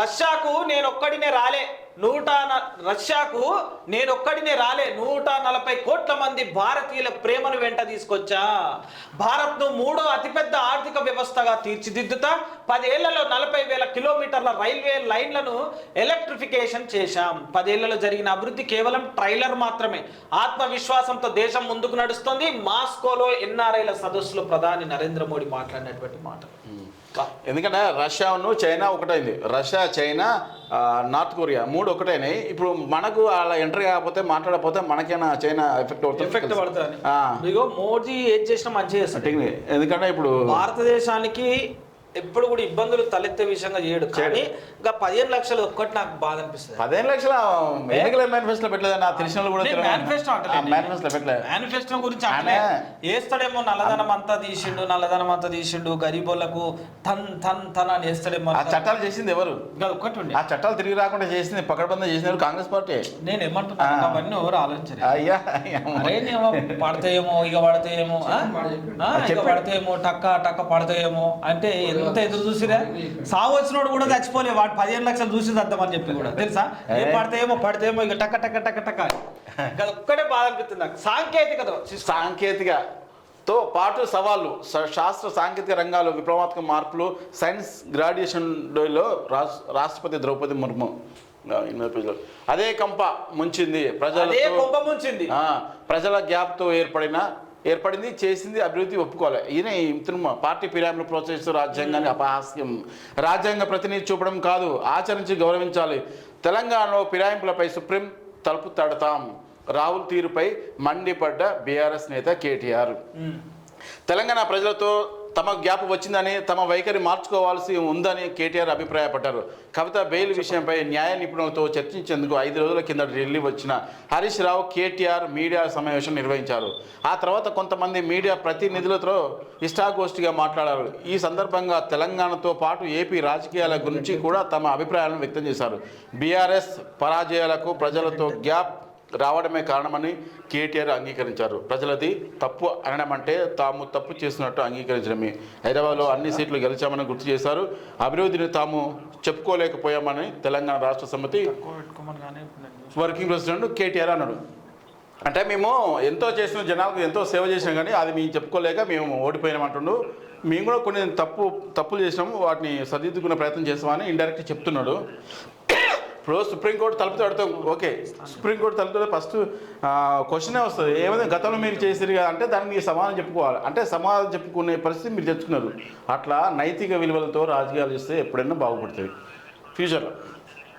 రష్యాకు నేను ఒక్కడినే రాలే. నూట న- రష్యాకు నేను ఒక్కడినే రాలే. నూట నలభై కోట్ల మంది భారతీయుల ప్రేమను వెంట తీసుకొచ్చా? భారత్ను మూడో అతిపెద్ద ఆర్థిక వ్యవస్థగా తీర్చిదిద్దుతా పదేళ్ళలో నలభై వేల కిలోమీటర్ల రైల్వే లైన్లను ఎలక్ట్రిఫికేషన్ చేశాం. పదేళ్ళలో జరిగిన అభివృద్ధి కేవలం ట్రైలర్ మాత్రమే. ఆత్మవిశ్వాసంతో దేశం ముందుకు నడుస్తుంది. మాస్కోలో ఎన్ఆర్ఐల సదస్సులో ప్రధాని నరేంద్ర మోడీ మాట్లాడినటువంటి మాట. ఎందుకంటే రష్యాను చైనా ఒకటైంది. రష్యా చైనా నార్త్ కొరియా మూడు ఒకటైనాయి. ఇప్పుడు మనకు అలా ఎంటర్ కాకపోతే మాట్లాడకపోతే మనకైనా చైనా ఎఫెక్ట్ అవుతుంది ఎఫెక్ట్ పడుతుంది. మోడీ ఏది చేసినా మంచిగా చేస్తాడు. ఎందుకంటే ఇప్పుడు భారతదేశానికి ఎప్పుడు కూడా ఇబ్బందులు తలెత్తే విషయంగా చేయడు. కానీ ఇంకా పదిహేను లక్షలు ఒక్కటి నాకు బాధ అనిపిస్తుంది. పదిహేను లక్షల? ఎన్నికల మేనిఫెస్టో పెట్టలేదు? నా తెలిసిన కూడా అంటలేను. మేనిఫెస్టో పెట్టలేదు. మేనిఫెస్టో గురించి అంటే వేస్తాడేమో నల్లధనం అంతా తీసిండు నల్లధనం అంతా తీసిండు గరీబోళ్ళకు తన్ తన్ తన్ అని వేస్తాడేమో ఆ చట్టాలు చేసింది ఎవరు? ఇంకా ఒక్కటి ఉండే. ఆ చట్టాలు తిరిగి రాకుండా చేసింది పకడ్బందీ చేసినారు కాంగ్రెస్ పార్టీ? నేను ఏమంటున్నా ఆ. అవన్నీ ఎవరు ఆలోచించరు. అయ్యా పడతాయేమో ఇక పడతాయేమో ఇక. పడతాయేమో టక్క టక్క పడతాయేమో అంటే ఎంత ఎదురు చూసిరా? సాగు వచ్చినోడు కూడా చచ్చిపోలే వాడు పదిహేను లక్షలు చూసి వద్దామని చెప్పి కూడా. తెలుసా? ఏ? పడతాయేమో పడతాయేమో ఇక టక్క టక్క టక్క టక్క ఇంకా ఒక్కటే బాధ అనిపిస్తుంది నాకు. సాంకేతికత. సాంకేతికతో పాటు సవాళ్ళు. శాస్త్ర సాంకేతిక రంగాలు విప్లవాత్మక మార్పులు సైన్స్ గ్రాడ్యుయేషన్లో రాష్ట్రపతి ద్రౌపది ముర్ము. అదే కంప ముంచింది. అదే ఆ, ప్రజల గ్యాప్తో ఏర్పడిన ఏర్పడింది చేసింది అభివృద్ధి ఒప్పుకోవాలి. ఈయన ఇతను పార్టీ ఫిర్యాదులు ప్రోత్సహిస్తూ రాజ్యాంగాన్ని అపహాస్యం రాజ్యాంగ ప్రతినిధి చూపడం కాదు ఆచరించి గౌరవించాలి. తెలంగాణలో ఫిరాయింపులపై సుప్రీం తలుపు తడతాం. రాహుల్ తీరుపై మండిపడ్డ బీఆర్ఎస్ నేత కేటీఆర్. తెలంగాణ ప్రజలతో తమ గ్యాప్ వచ్చిందని తమ వైఖరి మార్చుకోవాల్సి ఉందని కేటీఆర్ అభిప్రాయపడ్డారు. కవిత బెయిల్ విషయంపై న్యాయ నిపుణులతో చర్చించేందుకు ఐదు రోజుల కింద ఢిల్లీ వచ్చిన హరీష్ రావు కేటీఆర్ మీడియా సమావేశం నిర్వహించారు. ఆ తర్వాత కొంతమంది మీడియా ప్రతినిధులతో ఇష్టాగోష్ఠిగా మాట్లాడారు. ఈ సందర్భంగా తెలంగాణతో పాటు ఏపీ రాజకీయాల గురించి కూడా తమ అభిప్రాయాలను వ్యక్తం చేశారు. బీఆర్ఎస్ పరాజయాలకు ప్రజలతో గ్యాప్ రావడమే కారణమని కేటీఆర్ అంగీకరించారు. ప్రజలది తప్పు అనడం అంటే తాము తప్పు చేసినట్టు అంగీకరించడమే. హైదరాబాద్లో అన్ని సీట్లు గెలిచామని గుర్తు చేశారు. అభివృద్ధిని తాము చెప్పుకోలేకపోయామని తెలంగాణ రాష్ట్ర సమితి వర్కింగ్ ప్రెసిడెంట్ కేటీఆర్ అన్నాడు. అంటే మేము ఎంతో చేసిన జనాలకు ఎంతో సేవ చేసినాం కానీ అది మేము చెప్పుకోలేక మేము ఓడిపోయినామంటుండు మేము కూడా కొన్ని తప్పు తప్పులు చేసినాము. వాటిని సరిదిద్దుకునే ప్రయత్నం చేస్తామని ఇండైరెక్ట్ చెప్తున్నాడు. ఇప్పుడు సుప్రీంకోర్టు తలుపు తడతాం ఓకే. సుప్రీంకోర్టు తలుపు ఫస్ట్ క్వశ్చనే వస్తుంది. ఏమైనా గతంలో మీరు చేసిరు కదా అంటే దానికి మీరు సమాధానం చెప్పుకోవాలి. అంటే సమాధానం చెప్పుకునే పరిస్థితి మీరు తెచ్చుకున్నారు. అట్లా నైతిక విలువలతో రాజకీయాలు చేస్తే ఎప్పుడైనా బాగుపడుతుంది ఫ్యూచర్లో.